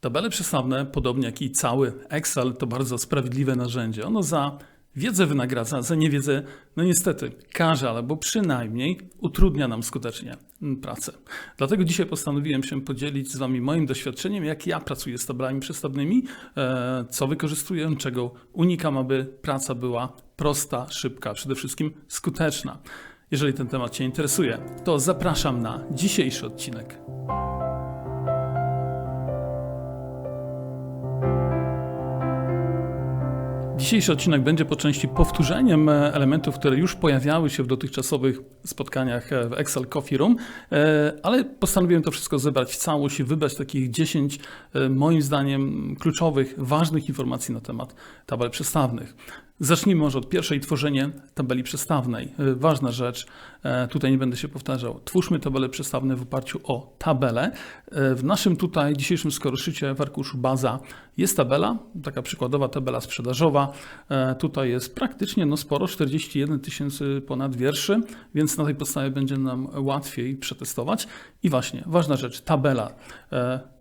Tabele przestawne, podobnie jak i cały Excel, to bardzo sprawiedliwe narzędzie. Ono za wiedzę wynagradza, za niewiedzę, no niestety, karze albo przynajmniej utrudnia nam skutecznie pracę. Dlatego dzisiaj postanowiłem się podzielić z Wami moim doświadczeniem, jak ja pracuję z tabelami przestawnymi, e, co wykorzystuję, czego unikam, aby praca była prosta, szybka, przede wszystkim skuteczna. Jeżeli ten temat Cię interesuje, to zapraszam na dzisiejszy odcinek. Dzisiejszy odcinek będzie po części powtórzeniem e, elementów, które już pojawiały się w dotychczasowych spotkaniach e, w Excel Coffee Room, e, ale postanowiłem to wszystko zebrać w całość i wybrać takich 10 moim zdaniem kluczowych, ważnych informacji na temat tabel przestawnych. Zacznijmy może od pierwszej, tworzenie tabeli przestawnej. E, ważna rzecz, e, tutaj nie będę się powtarzał. Twórzmy tabele przestawne w oparciu o tabelę. E, w naszym tutaj dzisiejszym skoroszycie w arkuszu baza jest tabela, taka przykładowa tabela sprzedażowa. Tutaj jest praktycznie no sporo, 41 tysięcy ponad wierszy, więc na tej podstawie będzie nam łatwiej przetestować. I właśnie, ważna rzecz, tabela.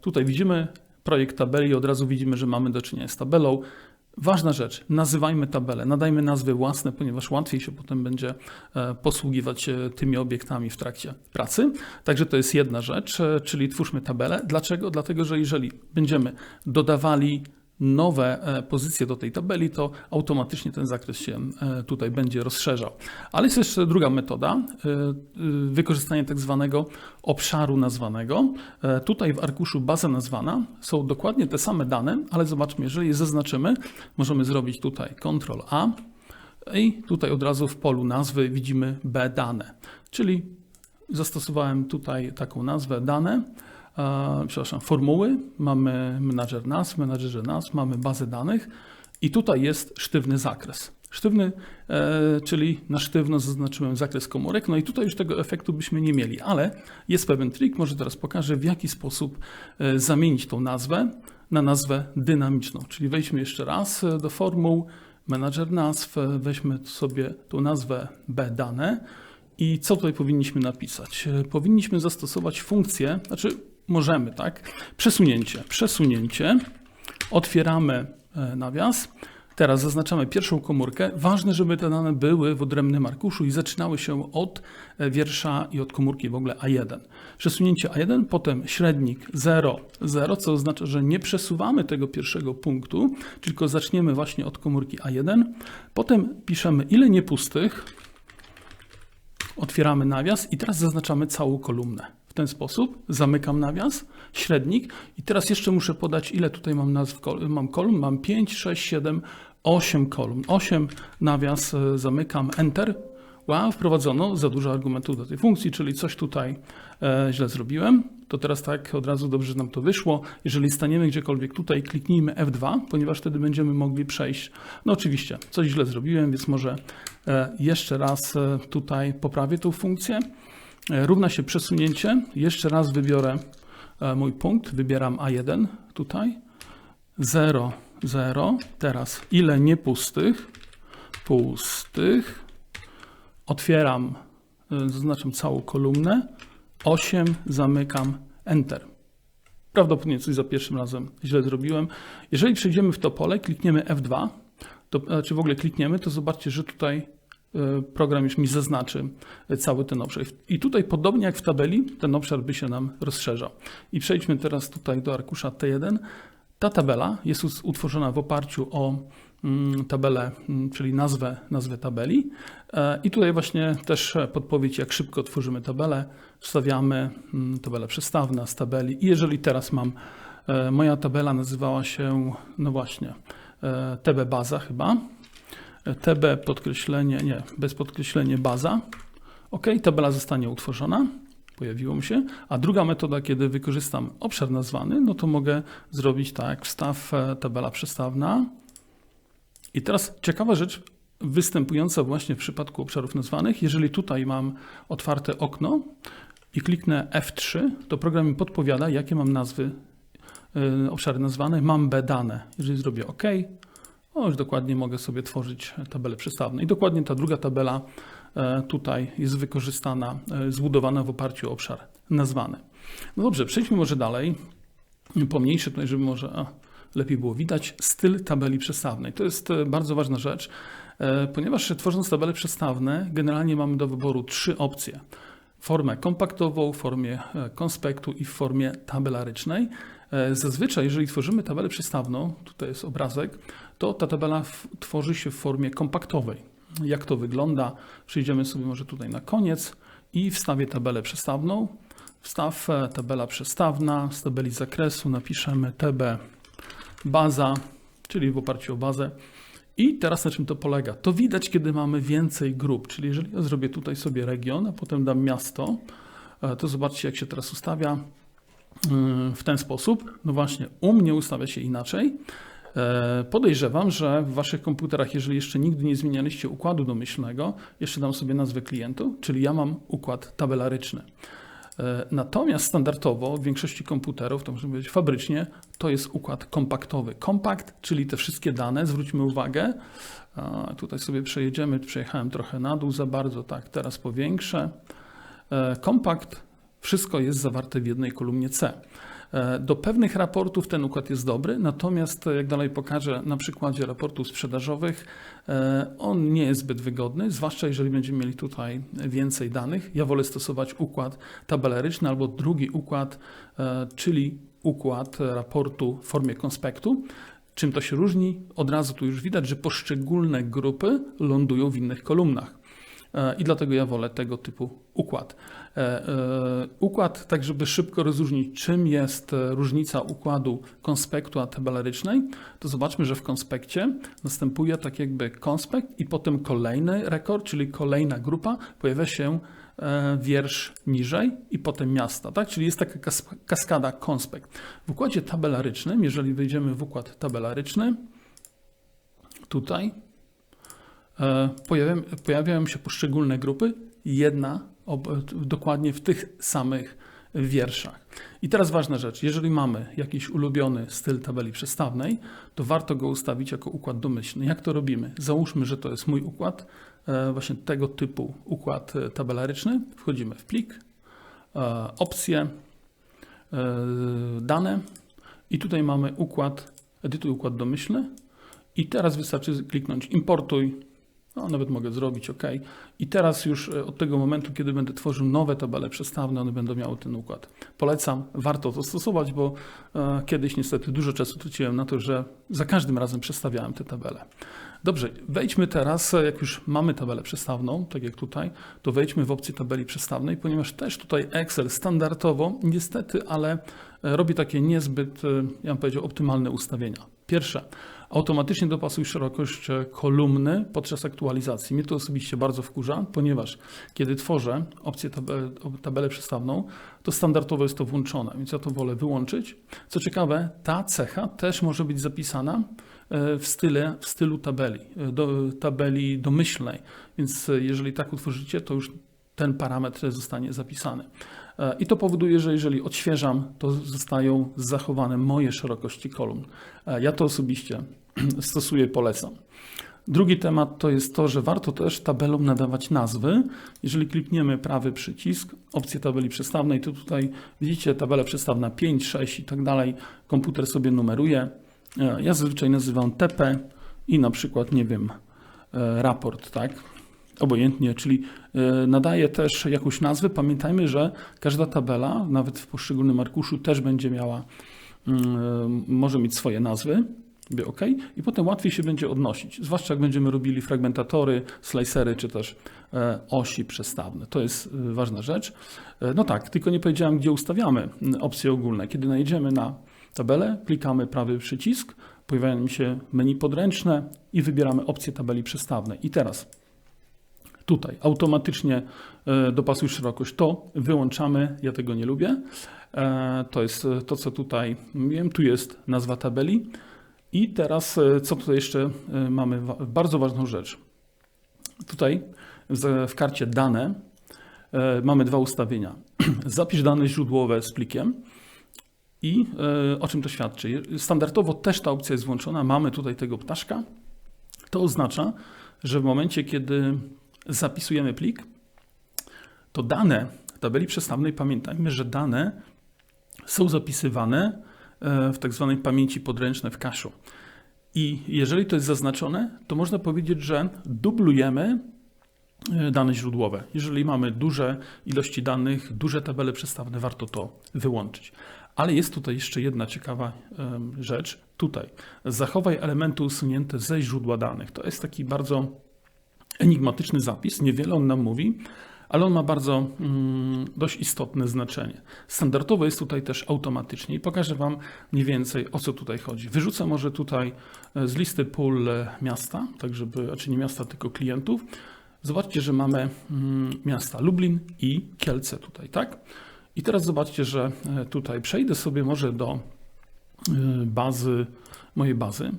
Tutaj widzimy projekt tabeli i od razu widzimy, że mamy do czynienia z tabelą. Ważna rzecz, nazywajmy tabelę, nadajmy nazwy własne, ponieważ łatwiej się potem będzie e, posługiwać e, tymi obiektami w trakcie pracy. Także to jest jedna rzecz, e, czyli twórzmy tabelę. Dlaczego? Dlatego, że jeżeli będziemy dodawali nowe e, pozycje do tej tabeli, to automatycznie ten zakres się e, tutaj będzie rozszerzał. Ale jest jeszcze druga metoda, e, wykorzystanie tak zwanego obszaru nazwanego. Tutaj w arkuszu baza nazwana są dokładnie te same dane, ale zobaczmy, jeżeli je zaznaczymy, możemy zrobić tutaj Ctrl A i tutaj od razu w polu nazwy widzimy B dane, czyli zastosowałem tutaj taką nazwę dane, przepraszam, formuły, mamy menadżer nazw, menadżerze nazw, mamy bazę danych i tutaj jest sztywny zakres. Sztywny, e, czyli na sztywno zaznaczyłem zakres komórek, no i tutaj już tego efektu byśmy nie mieli, ale jest pewien trik, może teraz pokażę, w jaki sposób e, zamienić tą nazwę na nazwę dynamiczną. Czyli wejdźmy jeszcze raz e, do formuł, menadżer nazw, weźmy sobie tą nazwę B dane i co tutaj powinniśmy napisać? Powinniśmy zastosować funkcję, znaczy możemy, tak? Przesunięcie. Przesunięcie. Otwieramy e, nawias. Teraz zaznaczamy pierwszą komórkę. Ważne, żeby te dane były w odrębnym arkuszu i zaczynały się od e, wiersza i od komórki w ogóle A1. Przesunięcie A1, potem średnik 0, 0, co oznacza, że nie przesuwamy tego pierwszego punktu, tylko zaczniemy właśnie od komórki A1. Potem piszemy ile niepustych, otwieramy nawias i teraz zaznaczamy całą kolumnę w ten sposób, zamykam nawias, średnik i teraz jeszcze muszę podać, ile tutaj mam nazw, mam kolumn, mam 5, 6, 7, 8 kolumn, 8 nawias, e, zamykam, enter, wow, wprowadzono za dużo argumentów do tej funkcji, czyli coś tutaj e, źle zrobiłem, to teraz tak od razu dobrze nam to wyszło. Jeżeli staniemy gdziekolwiek tutaj, kliknijmy F2, ponieważ wtedy będziemy mogli przejść. No oczywiście, coś źle zrobiłem, więc może e, jeszcze raz e, tutaj poprawię tą funkcję. Równa się przesunięcie. Jeszcze raz wybiorę e, mój punkt, wybieram A1 tutaj. 0, 0. Teraz ile niepustych? Pustych. Otwieram, e, zaznaczam całą kolumnę. 8, zamykam, Enter. Prawdopodobnie coś za pierwszym razem źle zrobiłem. Jeżeli przejdziemy w to pole, klikniemy F2, to, czy w ogóle klikniemy, to zobaczcie, że tutaj program już mi zaznaczy cały ten obszar. I tutaj podobnie jak w tabeli, ten obszar by się nam rozszerzał. I przejdźmy teraz tutaj do arkusza T1. Ta tabela jest utworzona w oparciu o mm, tabelę, mm, czyli nazwę, nazwę tabeli. E, I tutaj właśnie też podpowiedź, jak szybko tworzymy tabelę. Wstawiamy mm, tabelę przestawna z tabeli. I jeżeli teraz mam, e, moja tabela nazywała się, no właśnie, TB baza chyba, TB podkreślenie, nie, bez podkreślenia baza. OK, tabela zostanie utworzona, pojawiło mi się. A druga metoda, kiedy wykorzystam obszar nazwany, no to mogę zrobić tak, wstaw e, tabela przestawna. I teraz ciekawa rzecz, występująca właśnie w przypadku obszarów nazwanych. Jeżeli tutaj mam otwarte okno i kliknę F3, to program mi podpowiada, jakie mam nazwy, yy, obszary nazwane. Mam B dane. Jeżeli zrobię OK, no już dokładnie mogę sobie tworzyć tabelę przestawną. I dokładnie ta druga tabela e, tutaj jest wykorzystana, e, zbudowana w oparciu o obszar nazwany. No dobrze, przejdźmy może dalej. pomniejszy tutaj, żeby może lepiej było widać, styl tabeli przestawnej. To jest e, bardzo ważna rzecz, e, ponieważ tworząc tabele przestawne, generalnie mamy do wyboru trzy opcje. Formę kompaktową, w formie e, konspektu i w formie tabelarycznej. E, Zazwyczaj, jeżeli tworzymy tabelę przestawną, tutaj jest obrazek, to ta tabela tworzy się w formie kompaktowej. Jak to wygląda? Przejdziemy sobie może tutaj na koniec i wstawię tabelę przestawną. Wstaw e, tabela przestawna, z tabeli zakresu napiszemy TB baza, czyli w oparciu o bazę. I teraz na czym to polega? To widać, kiedy mamy więcej grup, czyli jeżeli ja zrobię tutaj sobie region, a potem dam miasto, e, to zobaczcie, jak się teraz ustawia yy, w ten sposób. No właśnie, u mnie ustawia się inaczej. E, Podejrzewam, że w Waszych komputerach, jeżeli jeszcze nigdy nie zmienialiście układu domyślnego, jeszcze dam sobie nazwę klientu, czyli ja mam układ tabelaryczny. E, Natomiast standardowo w większości komputerów, to możemy powiedzieć fabrycznie, to jest układ kompaktowy. Kompakt, czyli te wszystkie dane, zwróćmy uwagę, tutaj sobie przejedziemy, przejechałem trochę na dół za bardzo, tak, teraz powiększę. E, Kompakt, wszystko jest zawarte w jednej kolumnie C. E, Do pewnych raportów ten układ jest dobry, natomiast e, jak dalej pokażę na przykładzie raportów sprzedażowych, e, on nie jest zbyt wygodny, zwłaszcza jeżeli będziemy mieli tutaj więcej danych. Ja wolę stosować układ tabelaryczny albo drugi układ, czyli układ raportu w formie konspektu. Czym to się różni? Od razu tu już widać, że poszczególne grupy lądują w innych kolumnach. E, I dlatego ja wolę tego typu układ. E, e, Układ, tak żeby szybko rozróżnić, czym jest różnica układu konspektu a tabelarycznej, to zobaczmy, że w konspekcie następuje tak jakby konspekt i potem kolejny rekord, czyli kolejna grupa, pojawia się wiersz niżej i potem miasta, tak? Czyli jest taka kas- kaskada konspekt. W układzie tabelarycznym, jeżeli wejdziemy w układ tabelaryczny, tutaj pojawiają, pojawiają się poszczególne grupy, jedna dokładnie w tych samych wierszach. I teraz ważna rzecz, jeżeli mamy jakiś ulubiony styl tabeli przestawnej, to warto go ustawić jako układ domyślny. Jak to robimy? Załóżmy, że to jest mój układ, e, właśnie tego typu układ e, tabelaryczny. Wchodzimy w plik, e, opcje, e, dane i tutaj mamy układ, edytuj układ domyślny i teraz wystarczy kliknąć importuj, no, nawet mogę zrobić OK. I teraz już e, od tego momentu, kiedy będę tworzył nowe tabele przestawne, one będą miały ten układ. Polecam, warto to stosować, bo e, kiedyś niestety dużo czasu traciłem na to, że za każdym razem przestawiałem te tabele. Dobrze, wejdźmy teraz, e, jak już mamy tabelę przestawną, tak jak tutaj, to wejdźmy w opcję tabeli przestawnej, ponieważ też tutaj Excel standardowo, niestety, ale robi takie niezbyt, ja bym powiedział, optymalne ustawienia. Pierwsze, automatycznie dopasuj szerokość e, kolumny podczas aktualizacji. Mnie to osobiście bardzo wkurza, ponieważ kiedy tworzę opcję tabel, tabelę przestawną, to standardowo jest to włączone, więc ja to wolę wyłączyć. Co ciekawe, ta cecha też może być zapisana e, w, style, w stylu tabeli, e, do, tabeli domyślnej, więc jeżeli tak utworzycie, to już ten parametr zostanie zapisany. I to powoduje, że jeżeli odświeżam, to zostają zachowane moje szerokości kolumn. E, Ja to osobiście stosuję, polecam. Drugi temat to jest to, że warto też tabelom nadawać nazwy. Jeżeli klikniemy prawy przycisk, opcję tabeli przestawnej, to tutaj widzicie tabela przestawna 5, 6 i tak dalej. Komputer sobie numeruje. E, Ja zazwyczaj nazywam TP i na przykład, nie wiem, e, raport, tak? Obojętnie, czyli e, nadaje też jakąś nazwę. Pamiętajmy, że każda tabela, nawet w poszczególnym arkuszu, też będzie miała, mm, może mieć swoje nazwy. OK, i potem łatwiej się będzie odnosić, zwłaszcza jak będziemy robili fragmentatory, slicery czy też e, osi przestawne. To jest e, ważna rzecz. E, No tak, tylko nie powiedziałem, gdzie ustawiamy m, opcje ogólne. Kiedy najedziemy na tabelę, klikamy prawy przycisk, pojawiają się menu podręczne i wybieramy opcję tabeli przestawnej. I teraz tutaj automatycznie e, dopasuj szerokość. To wyłączamy, ja tego nie lubię. E, To jest e, to, co tutaj mówiłem. Tu jest nazwa tabeli. I teraz, co tutaj jeszcze mamy? Bardzo ważną rzecz. Tutaj w karcie dane mamy dwa ustawienia. Zapisz dane źródłowe z plikiem i o czym to świadczy? Standardowo też ta opcja jest włączona. Mamy tutaj tego ptaszka. To oznacza, że w momencie, kiedy zapisujemy plik, to dane tabeli przestawnej, pamiętajmy, że dane są zapisywane e, w tak zwanej pamięci podręcznej w cache'u. I jeżeli to jest zaznaczone, to można powiedzieć, że dublujemy e, dane źródłowe. Jeżeli mamy duże ilości danych, duże tabele przestawne, warto to wyłączyć. Ale jest tutaj jeszcze jedna ciekawa rzecz. Tutaj zachowaj elementy usunięte ze źródła danych. To jest taki bardzo enigmatyczny zapis. Niewiele on nam mówi, ale on ma bardzo mm, dość istotne znaczenie. Standardowo jest tutaj też automatycznie i pokażę Wam mniej więcej o co tutaj chodzi. Wyrzucę może tutaj e, z listy pól e, miasta, tak żeby, znaczy nie miasta, tylko klientów. Zobaczcie, że mamy mm, miasta Lublin i Kielce tutaj, tak? I teraz zobaczcie, że e, tutaj przejdę sobie może do bazy, mojej bazy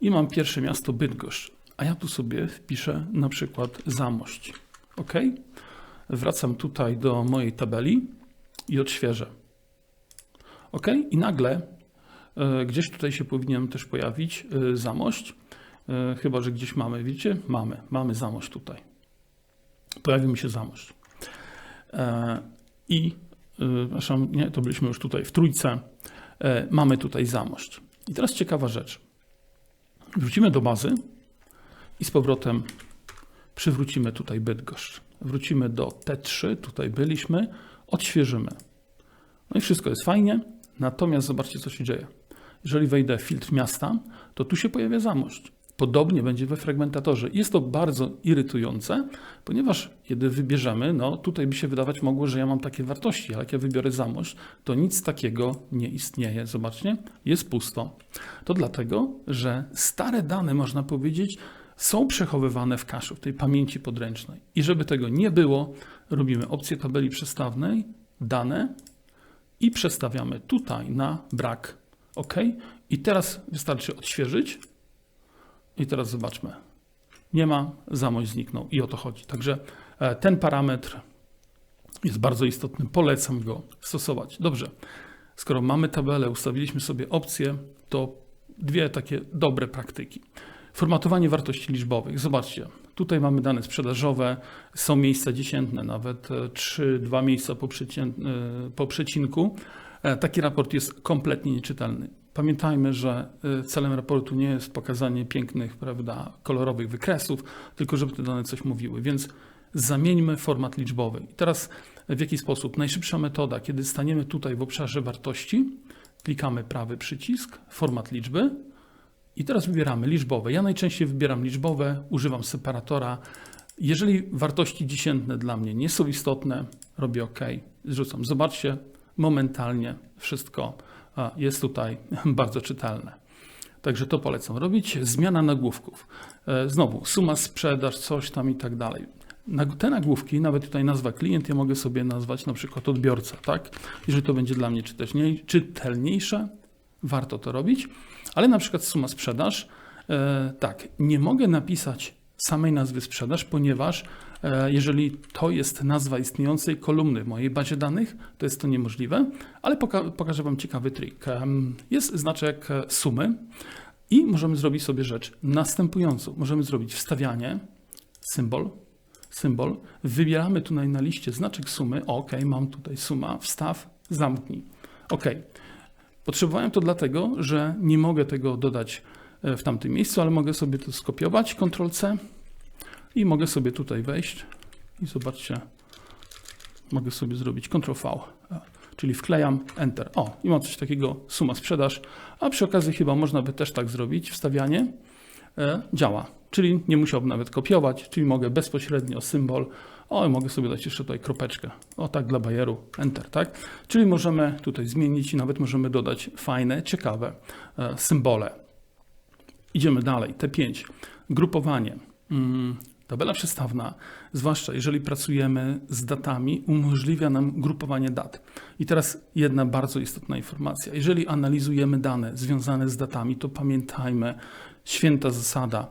i mam pierwsze miasto Bydgoszcz, a ja tu sobie wpiszę na przykład Zamość. OK? Wracam tutaj do mojej tabeli i odświeżę. OK? I nagle e, gdzieś tutaj się powinien też pojawić e, Zamość. E, chyba, że gdzieś mamy, widzicie? Mamy, mamy Zamość tutaj. Pojawił mi się Zamość. I przepraszam, nie, to byliśmy już tutaj w trójce. Mamy tutaj Zamość. I teraz ciekawa rzecz. Wrócimy do bazy i z powrotem przywrócimy tutaj Bydgoszcz. Wrócimy do T3, tutaj byliśmy, odświeżymy. No i wszystko jest fajnie, natomiast zobaczcie, co się dzieje. Jeżeli wejdę w filtr miasta, to tu się pojawia Zamość. Podobnie będzie we fragmentatorze. Jest to bardzo irytujące, ponieważ kiedy wybierzemy, no tutaj by się wydawać mogło, że ja mam takie wartości, ale jak ja wybiorę Zamość, to nic takiego nie istnieje. Zobaczcie, jest pusto. To dlatego, że stare dane, można powiedzieć, są przechowywane w cache'u, w tej pamięci podręcznej. I żeby tego nie było, robimy opcję tabeli przestawnej, dane i przestawiamy tutaj na brak. OK? I teraz wystarczy odświeżyć. I teraz zobaczmy. Nie ma, zamość zniknął i o to chodzi. Także e, ten parametr jest bardzo istotny. Polecam go stosować. Dobrze. Skoro mamy tabelę, ustawiliśmy sobie opcje, to dwie takie dobre praktyki. Formatowanie wartości liczbowych. Zobaczcie, tutaj mamy dane sprzedażowe, są miejsca dziesiętne, nawet e, trzy, dwa miejsca po, e, po przecinku. E, Taki raport jest kompletnie nieczytelny. Pamiętajmy, że e, celem raportu nie jest pokazanie pięknych, prawda, kolorowych wykresów, tylko żeby te dane coś mówiły. Więc zamieńmy format liczbowy. I teraz w jaki sposób? Najszybsza metoda, kiedy staniemy tutaj w obszarze wartości, klikamy prawy przycisk, format liczby i teraz wybieramy liczbowe. Ja najczęściej wybieram liczbowe, używam separatora. Jeżeli wartości dziesiętne dla mnie nie są istotne, robię OK, zrzucam. Zobaczcie, momentalnie wszystko jest tutaj bardzo czytelne. Także to polecam robić. Zmiana nagłówków. E, Znowu, suma sprzedaż, coś tam i tak dalej. Te nagłówki, nawet tutaj nazwa klient, ja mogę sobie nazwać na przykład odbiorca, tak? Jeżeli to będzie dla mnie czytelniej- czytelniejsze, warto to robić. Ale na przykład suma sprzedaż, e, tak, nie mogę napisać samej nazwy sprzedaż, ponieważ e, jeżeli to jest nazwa istniejącej kolumny w mojej bazie danych, to jest to niemożliwe, ale poka- pokażę Wam ciekawy trik. Jest znaczek e, sumy i możemy zrobić sobie rzecz następującą. Możemy zrobić wstawianie, symbol, symbol, wybieramy tutaj na liście znaczek sumy, ok, mam tutaj suma, wstaw, zamknij. Ok. Potrzebowałem to dlatego, że nie mogę tego dodać e, w tamtym miejscu, ale mogę sobie to skopiować, Ctrl-C i mogę sobie tutaj wejść i zobaczcie, mogę sobie zrobić Ctrl-V, czyli wklejam Enter. O, i mam coś takiego, suma sprzedaż, a przy okazji chyba można by też tak zrobić, wstawianie e, działa, czyli nie musiałbym nawet kopiować, czyli mogę bezpośrednio symbol, o, mogę sobie dać jeszcze tutaj kropeczkę, o tak dla bajeru, Enter, tak? Czyli możemy tutaj zmienić i nawet możemy dodać fajne, ciekawe e, symbole. Idziemy dalej, T5, grupowanie. Mm, Tabela przestawna, zwłaszcza jeżeli pracujemy z datami, umożliwia nam grupowanie dat. I teraz jedna bardzo istotna informacja. Jeżeli analizujemy dane związane z datami, to pamiętajmy, święta zasada,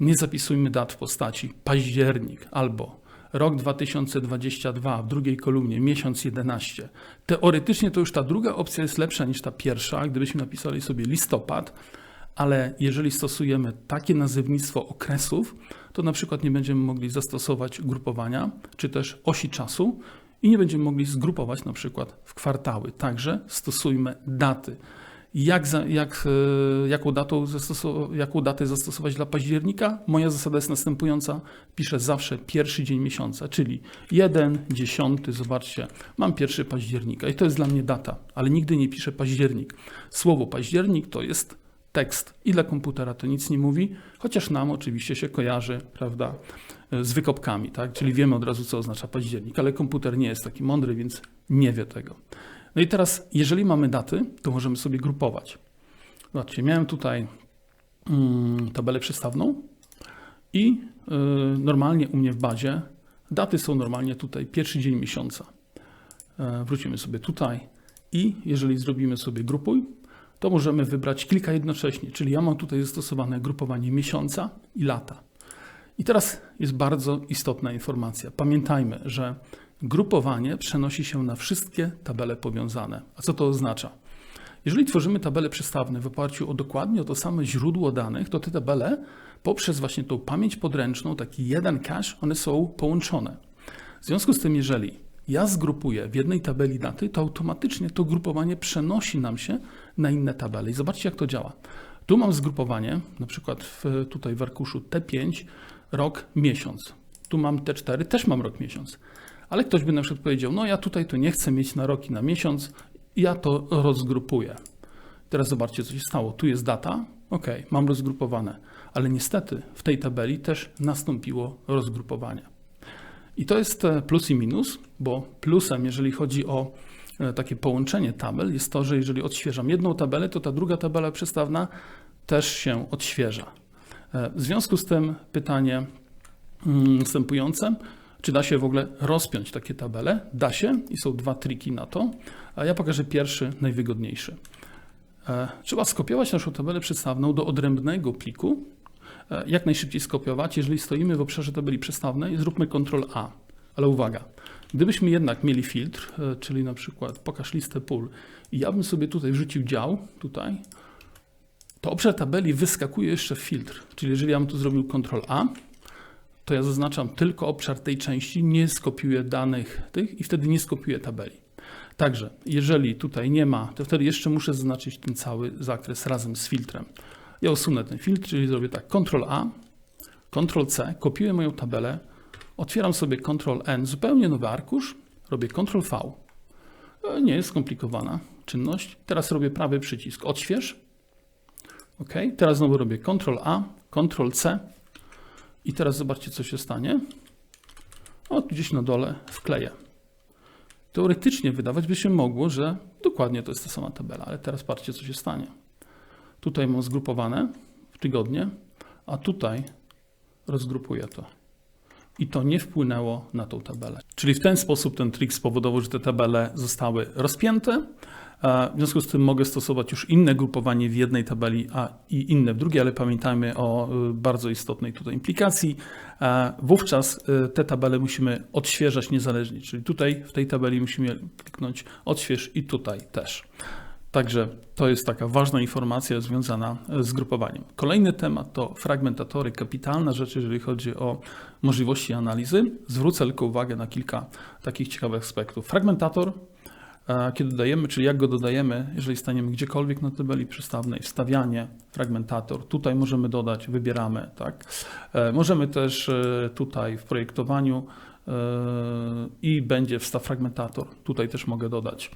nie zapisujmy dat w postaci październik albo rok 2022 w drugiej kolumnie, miesiąc 11. Teoretycznie to już ta druga opcja jest lepsza niż ta pierwsza, gdybyśmy napisali sobie listopad, ale jeżeli stosujemy takie nazewnictwo okresów, to na przykład nie będziemy mogli zastosować grupowania czy też osi czasu i nie będziemy mogli zgrupować na przykład w kwartały. Także stosujmy daty. Jak, jak, e, jaką, datą jaką datę zastosować dla października? Moja zasada jest następująca. Piszę zawsze pierwszy dzień miesiąca, czyli 1, 10, zobaczcie, mam 1 października i to jest dla mnie data, ale nigdy nie piszę październik. Słowo październik to jest tekst i dla komputera to nic nie mówi, chociaż nam oczywiście się kojarzy, prawda, z wykopkami, tak? Czyli wiemy od razu, co oznacza październik, ale komputer nie jest taki mądry, więc nie wie tego. No i teraz, jeżeli mamy daty, to możemy sobie grupować. Zobaczcie, miałem tutaj mm, tabelę przestawną i y, normalnie u mnie w bazie daty są normalnie tutaj pierwszy dzień miesiąca. E, wrócimy sobie tutaj i jeżeli zrobimy sobie grupuj, to możemy wybrać kilka jednocześnie, czyli ja mam tutaj zastosowane grupowanie miesiąca i lata. I teraz jest bardzo istotna informacja. Pamiętajmy, że grupowanie przenosi się na wszystkie tabele powiązane. A co to oznacza? Jeżeli tworzymy tabele przestawne w oparciu o dokładnie o to same źródło danych, to te tabele poprzez właśnie tą pamięć podręczną, taki jeden cache, one są połączone. W związku z tym, jeżeli ja zgrupuję w jednej tabeli daty, to automatycznie to grupowanie przenosi nam się na inne tabele. I zobaczcie, jak to działa. Tu mam zgrupowanie, na przykład w, tutaj w arkuszu T5, rok, miesiąc. Tu mam T4, też mam rok, miesiąc. Ale ktoś by na przykład powiedział, no ja tutaj to nie chcę mieć na rok i na miesiąc, ja to rozgrupuję. Teraz zobaczcie, co się stało. Tu jest data, ok, mam rozgrupowane, ale niestety w tej tabeli też nastąpiło rozgrupowanie. I to jest e, plus i minus, bo plusem, jeżeli chodzi o e, takie połączenie tabel, jest to, że jeżeli odświeżam jedną tabelę, to ta druga tabela przestawna też się odświeża. E, W związku z tym pytanie mm, następujące. Czy da się w ogóle rozpiąć takie tabele? Da się i są dwa triki na to, a ja pokażę pierwszy, najwygodniejszy. E, Trzeba skopiować naszą tabelę przedstawną do odrębnego pliku. E, Jak najszybciej skopiować, jeżeli stoimy w obszarze tabeli przestawnej, zróbmy Ctrl A. Ale uwaga, gdybyśmy jednak mieli filtr, e, czyli na przykład pokaż listę pól i ja bym sobie tutaj wrzucił dział, tutaj, to obszar tabeli wyskakuje jeszcze filtr. Czyli jeżeli ja bym tu zrobił Ctrl A, to ja zaznaczam tylko obszar tej części, nie skopiuję danych tych i wtedy nie skopiuję tabeli. Także, jeżeli tutaj nie ma, to wtedy jeszcze muszę zaznaczyć ten cały zakres razem z filtrem. Ja usunę ten filtr, czyli zrobię tak, Ctrl A, Ctrl C, kopiuję moją tabelę, otwieram sobie Ctrl N, zupełnie nowy arkusz, robię Ctrl V. E, Nie jest skomplikowana czynność. Teraz robię prawy przycisk, odśwież. OK, teraz znowu robię Ctrl A, Ctrl C, i teraz zobaczcie, co się stanie. O, gdzieś na dole wkleję. Teoretycznie wydawać by się mogło, że dokładnie to jest ta sama tabela, ale teraz patrzcie, co się stanie. Tutaj mam zgrupowane w tygodnie, a tutaj rozgrupuję to. I to nie wpłynęło na tą tabelę. Czyli w ten sposób ten trik spowodował, że te tabele zostały rozpięte. E, W związku z tym mogę stosować już inne grupowanie w jednej tabeli, a i inne w drugiej, ale pamiętajmy o y, bardzo istotnej tutaj implikacji. E, Wówczas te tabele musimy odświeżać niezależnie, czyli tutaj w tej tabeli musimy kliknąć odśwież i tutaj też. Także to jest taka ważna informacja związana z grupowaniem. Kolejny temat to fragmentatory, kapitalna rzecz, jeżeli chodzi o możliwości analizy. Zwrócę tylko uwagę na kilka takich ciekawych aspektów. Fragmentator a kiedy dodajemy, czyli jak go dodajemy, jeżeli staniemy gdziekolwiek na tabeli przystawnej, wstawianie, fragmentator, tutaj możemy dodać, wybieramy, tak. E, Możemy też e, tutaj w projektowaniu e, i będzie wstaw fragmentator, tutaj też mogę dodać.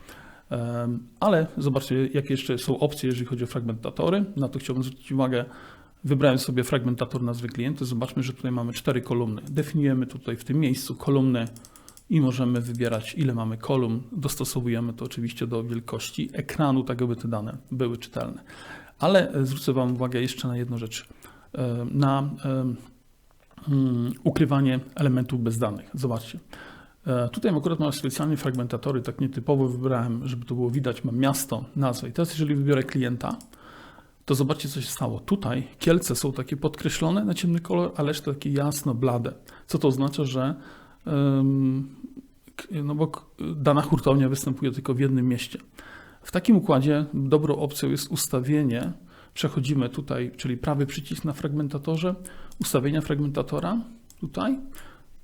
Ale zobaczcie, jakie jeszcze są opcje, jeżeli chodzi o fragmentatory. Na to chciałbym zwrócić uwagę. Wybrałem sobie fragmentator nazwy klienta. Zobaczmy, że tutaj mamy cztery kolumny. Definiujemy tutaj w tym miejscu kolumny i możemy wybierać, ile mamy kolumn. Dostosowujemy to oczywiście do wielkości ekranu, tak aby te dane były czytelne. Ale e, zwrócę Wam uwagę jeszcze na jedną rzecz. E, Na mm, ukrywanie elementów bez danych. Zobaczcie. E, Tutaj akurat mam specjalnie fragmentatory, tak nietypowo wybrałem, żeby to było widać. Mam miasto, nazwę. I teraz, jeżeli wybiorę klienta, to zobaczcie, co się stało. Tutaj kielce są takie podkreślone na ciemny kolor, a reszta takie jasno blade. Co to oznacza, że no bo dana hurtownia występuje tylko w jednym mieście. W takim układzie dobrą opcją jest ustawienie. Przechodzimy tutaj, czyli prawy przycisk na fragmentatorze, ustawienia fragmentatora tutaj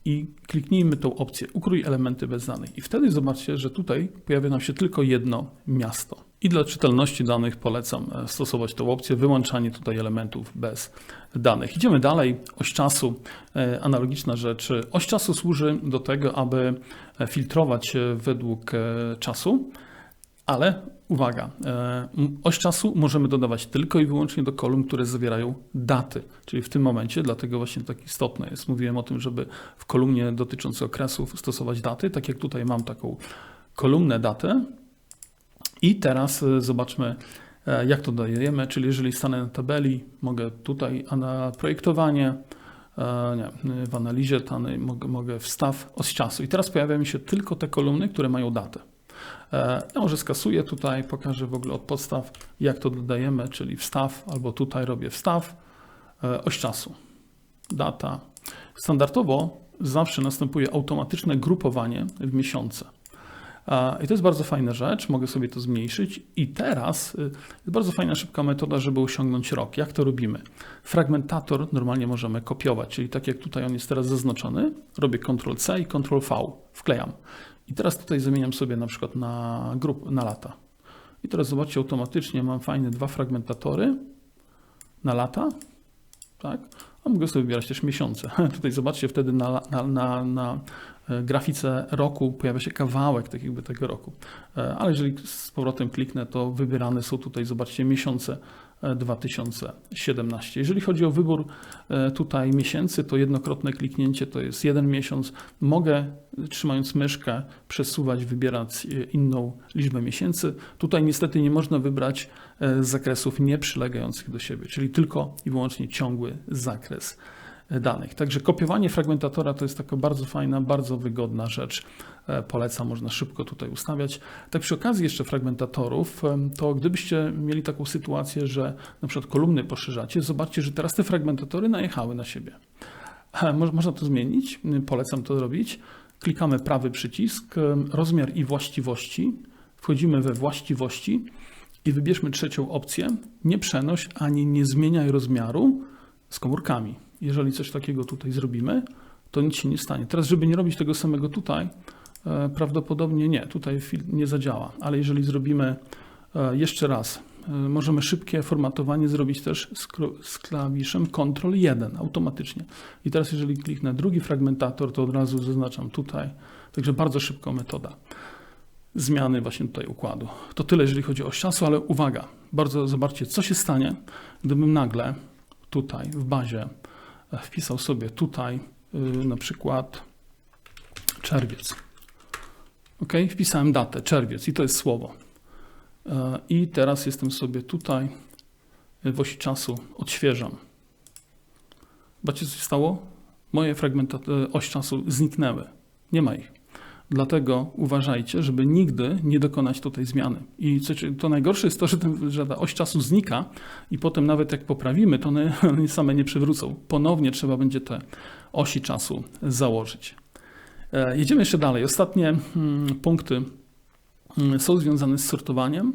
i kliknijmy tą opcję ukrój elementy bez danych. I wtedy zobaczcie, że tutaj pojawia nam się tylko jedno miasto. I dla czytelności danych polecam e, stosować tę opcję wyłączanie tutaj elementów bez danych. Idziemy dalej. Oś czasu, e, analogiczna rzecz. Oś czasu służy do tego, aby e, filtrować według czasu, ale uwaga, e, oś czasu możemy dodawać tylko i wyłącznie do kolumn, które zawierają daty. Czyli w tym momencie, dlatego właśnie tak istotne jest, mówiłem o tym, żeby w kolumnie dotyczącej okresów stosować daty, tak jak tutaj mam taką kolumnę datę. I teraz e, zobaczmy, e, jak to dajemy, czyli jeżeli stanę na tabeli, mogę tutaj na projektowanie, nie, w analizie danej mogę, mogę wstaw os czasu. I teraz pojawiają się tylko te kolumny, które mają datę. E, Ja może skasuję tutaj, pokażę w ogóle od podstaw, jak to dodajemy, czyli wstaw, albo tutaj robię wstaw, e, oś czasu, data. Standardowo zawsze następuje automatyczne grupowanie w miesiące. A, I to jest bardzo fajna rzecz, mogę sobie to zmniejszyć. I teraz jest bardzo fajna, szybka metoda, żeby osiągnąć rok. Jak to robimy? Fragmentator normalnie możemy kopiować, czyli tak jak tutaj on jest teraz zaznaczony, robię Ctrl-C i Ctrl-V, wklejam. I teraz tutaj zamieniam sobie na przykład na grup, na lata. I teraz zobaczcie, automatycznie mam fajne dwa fragmentatory na lata, tak? A mogę sobie wybierać też miesiące. Tutaj zobaczcie, wtedy na, na, na, na e, grafice roku pojawia się kawałek tak jakby tego roku. E, Ale jeżeli z powrotem kliknę, to wybierane są tutaj, zobaczcie, miesiące 2017. Jeżeli chodzi o wybór e, tutaj miesięcy, to jednokrotne kliknięcie to jest jeden miesiąc. Mogę, trzymając myszkę, przesuwać, wybierać e, inną liczbę miesięcy. Tutaj niestety nie można wybrać e, zakresów nieprzylegających do siebie, czyli tylko i wyłącznie ciągły zakres danych. Także kopiowanie fragmentatora to jest taka bardzo fajna, bardzo wygodna rzecz. E, Polecam, można szybko tutaj ustawiać. Tak przy okazji jeszcze fragmentatorów, em, to gdybyście mieli taką sytuację, że na przykład kolumny poszerzacie, zobaczcie, że teraz te fragmentatory najechały na siebie. E, mo- Można to zmienić, polecam to robić. Klikamy prawy przycisk, rozmiar i właściwości. Wchodzimy we właściwości i wybierzmy trzecią opcję. Nie przenoś ani nie zmieniaj rozmiaru z komórkami. Jeżeli coś takiego tutaj zrobimy, to nic się nie stanie. Teraz, żeby nie robić tego samego tutaj, e, prawdopodobnie nie, tutaj nie zadziała. Ale jeżeli zrobimy e, jeszcze raz, e, możemy szybkie formatowanie zrobić też z, klawiszem Ctrl 1 automatycznie. I teraz, jeżeli kliknę drugi fragmentator, to od razu zaznaczam tutaj. Także bardzo szybka metoda zmiany właśnie tutaj układu. To tyle, jeżeli chodzi o czasu, ale uwaga, bardzo zobaczcie, co się stanie, gdybym nagle tutaj w bazie wpisał sobie tutaj y, na przykład czerwiec. Ok, wpisałem datę, czerwiec i to jest słowo. E, I teraz jestem sobie tutaj y, w osi czasu, odświeżam. Zobaczcie, co się stało? Moje fragmenty oś czasu zniknęły. Nie ma ich. Dlatego uważajcie, żeby nigdy nie dokonać tutaj zmiany. I to najgorsze jest to, że, ten, że ta oś czasu znika i potem nawet jak poprawimy, to one, one same nie przywrócą. Ponownie trzeba będzie te osi czasu założyć. E, Jedziemy jeszcze dalej. Ostatnie mm, punkty mm, są związane z sortowaniem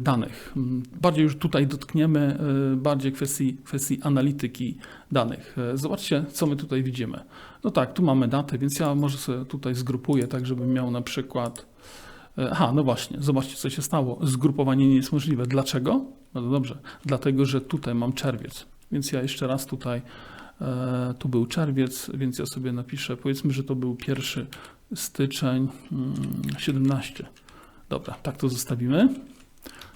danych. Mm, Bardziej już tutaj dotkniemy e, bardziej kwestii, kwestii analityki danych. E, Zobaczcie, co my tutaj widzimy. No tak, tu mamy datę, więc ja może sobie tutaj zgrupuję tak, żebym miał na przykład. e, Aha, no właśnie, zobaczcie, co się stało. Zgrupowanie nie jest możliwe. Dlaczego? No dobrze, dlatego, że tutaj mam czerwiec. Więc ja jeszcze raz tutaj, e, tu był czerwiec, więc ja sobie napiszę, powiedzmy, że to był pierwszy styczeń mm, 17. Dobra, tak to zostawimy.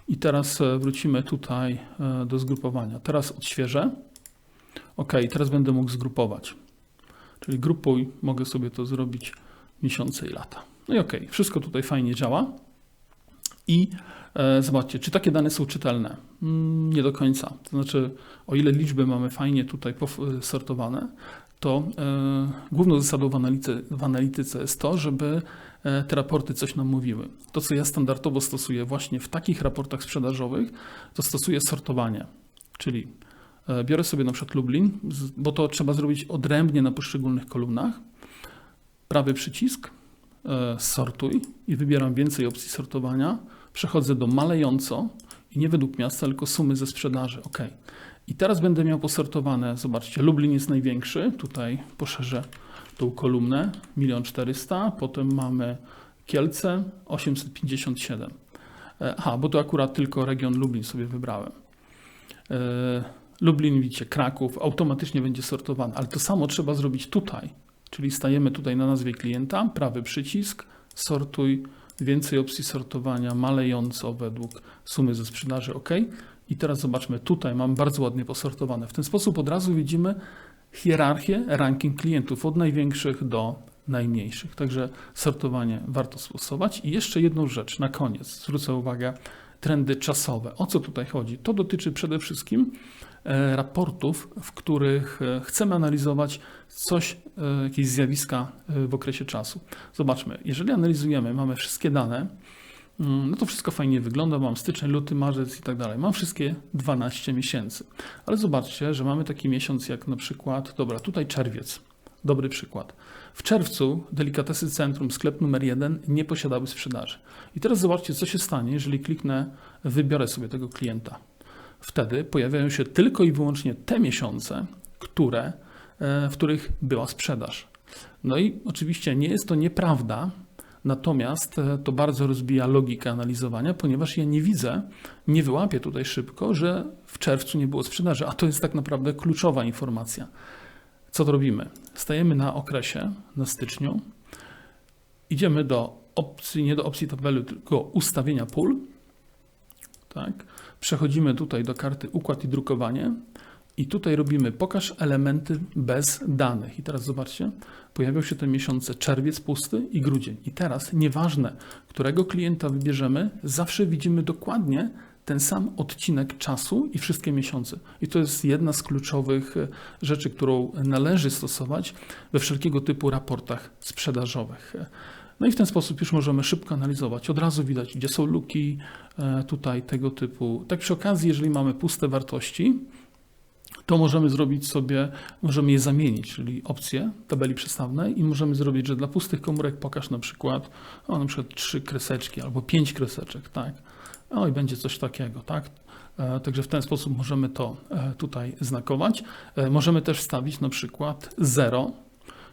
I teraz e, wrócimy tutaj e, do zgrupowania. Teraz odświeżę. OK, teraz będę mógł zgrupować. Czyli grupuj, mogę sobie to zrobić miesiące i lata. No i OK, wszystko tutaj fajnie działa. I e, zobaczcie, czy takie dane są czytelne? Mm, nie do końca. To znaczy, o ile liczby mamy fajnie tutaj sortowane, to główną zasadą w analityce, w analityce jest to, żeby te raporty coś nam mówiły. To, co ja standardowo stosuję właśnie w takich raportach sprzedażowych, to stosuję sortowanie. Czyli e, biorę sobie na przykład Lublin, bo to trzeba zrobić odrębnie na poszczególnych kolumnach. Prawy przycisk, e, sortuj i wybieram więcej opcji sortowania. Przechodzę do malejąco i nie według miasta, tylko sumy ze sprzedaży. OK. I teraz będę miał posortowane, zobaczcie, Lublin jest największy, tutaj poszerzę tą kolumnę, 1 400 potem mamy Kielce 857. E, Aha, bo to akurat tylko region Lublin sobie wybrałem. E, Lublin, widzicie, Kraków, automatycznie będzie sortowany, ale to samo trzeba zrobić tutaj. Czyli stajemy tutaj na nazwie klienta, prawy przycisk, sortuj, więcej opcji sortowania, malejąco według sumy ze sprzedaży, OK. I teraz zobaczmy, tutaj mam bardzo ładnie posortowane. W ten sposób od razu widzimy hierarchię, ranking klientów od największych do najmniejszych. Także sortowanie warto stosować. I jeszcze jedną rzecz na koniec zwrócę uwagę, trendy czasowe. O co tutaj chodzi? To dotyczy przede wszystkim e, raportów, w których e, chcemy analizować coś, e, jakieś zjawiska w okresie czasu. Zobaczmy, jeżeli analizujemy, mamy wszystkie dane, no to wszystko fajnie wygląda, mam styczeń, luty, marzec i tak dalej. Mam wszystkie 12 miesięcy. Ale zobaczcie, że mamy taki miesiąc jak na przykład, dobra, tutaj czerwiec. Dobry przykład. W czerwcu Delikatesy Centrum, sklep numer jeden, nie posiadały sprzedaży. I teraz zobaczcie, co się stanie, jeżeli kliknę, wybiorę sobie tego klienta. Wtedy pojawiają się tylko i wyłącznie te miesiące, które, e, w których była sprzedaż. No i oczywiście nie jest to nieprawda, natomiast e, to bardzo rozbija logikę analizowania, ponieważ ja nie widzę, nie wyłapię tutaj szybko, że w czerwcu nie było sprzedaży, a to jest tak naprawdę kluczowa informacja. Co to robimy? Stajemy na okresie, na styczniu, idziemy do opcji, nie do opcji tabeli, tylko ustawienia pól. Tak. Przechodzimy tutaj do karty układ i drukowanie i tutaj robimy pokaż elementy bez danych. I teraz zobaczcie, pojawią się te miesiące czerwiec pusty i grudzień. I teraz nieważne, którego klienta wybierzemy, zawsze widzimy dokładnie ten sam odcinek czasu i wszystkie miesiące. I to jest jedna z kluczowych e, rzeczy, którą należy stosować we wszelkiego typu raportach sprzedażowych. No i w ten sposób już możemy szybko analizować. Od razu widać, gdzie są luki, e, tutaj tego typu. Tak przy okazji, jeżeli mamy puste wartości, to możemy zrobić sobie, możemy je zamienić, czyli opcje tabeli przestawnej i możemy zrobić, że dla pustych komórek pokaż na przykład, o, na przykład trzy kreseczki albo pięć kreseczek, tak. No i będzie coś takiego, tak? E, Także w ten sposób możemy to e, tutaj znakować. E, Możemy też wstawić na przykład 0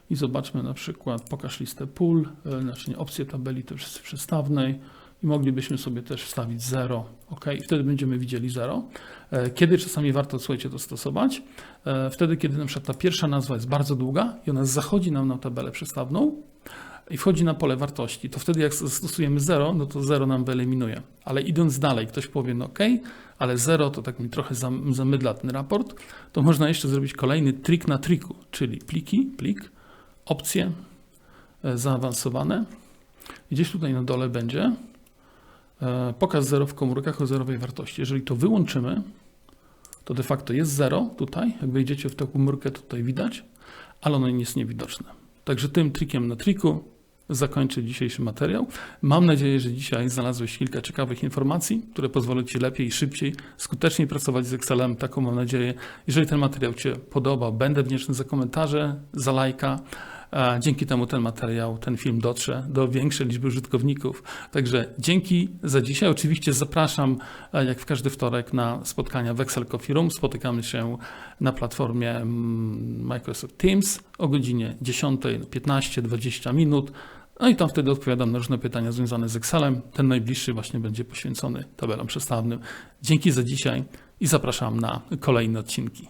i zobaczmy na przykład pokaż listę pól, znaczy opcję tabeli też przestawnej i moglibyśmy sobie też wstawić 0, ok, wtedy będziemy widzieli 0. Kiedy czasami warto, słuchajcie, to stosować? E, Wtedy, kiedy na przykład ta pierwsza nazwa jest bardzo długa i ona zachodzi nam na tabelę przestawną, i wchodzi na pole wartości, to wtedy jak stosujemy 0, no to 0 nam wyeliminuje. Ale idąc dalej, ktoś powie, no ok, ale 0 to tak mi trochę zam- zamydla ten raport, to można jeszcze zrobić kolejny trik na triku, czyli pliki, plik, opcje e, zaawansowane. Gdzieś tutaj na dole będzie e, pokaz 0 w komórkach o zerowej wartości. Jeżeli to wyłączymy, to de facto jest 0 tutaj, jak wejdziecie w tę komórkę, tutaj widać, ale ono jest niewidoczne. Także tym trikiem na triku zakończę dzisiejszy materiał. Mam nadzieję, że dzisiaj znalazłeś kilka ciekawych informacji, które pozwolą Ci lepiej, szybciej, skuteczniej pracować z Excelem. Taką mam nadzieję. Jeżeli ten materiał Cię podobał, będę wdzięczny za komentarze, za lajka. A Dzięki temu ten materiał, ten film dotrze do większej liczby użytkowników. Także dzięki za dzisiaj. Oczywiście zapraszam, e, jak w każdy wtorek, na spotkania w Excel Coffee Room. Spotykamy się na platformie mm, Microsoft Teams o godzinie 10, 15-20 minut. No i tam wtedy odpowiadam na różne pytania związane z Excelem. Ten najbliższy właśnie będzie poświęcony tabelom przestawnym. Dzięki za dzisiaj i zapraszam na kolejne odcinki.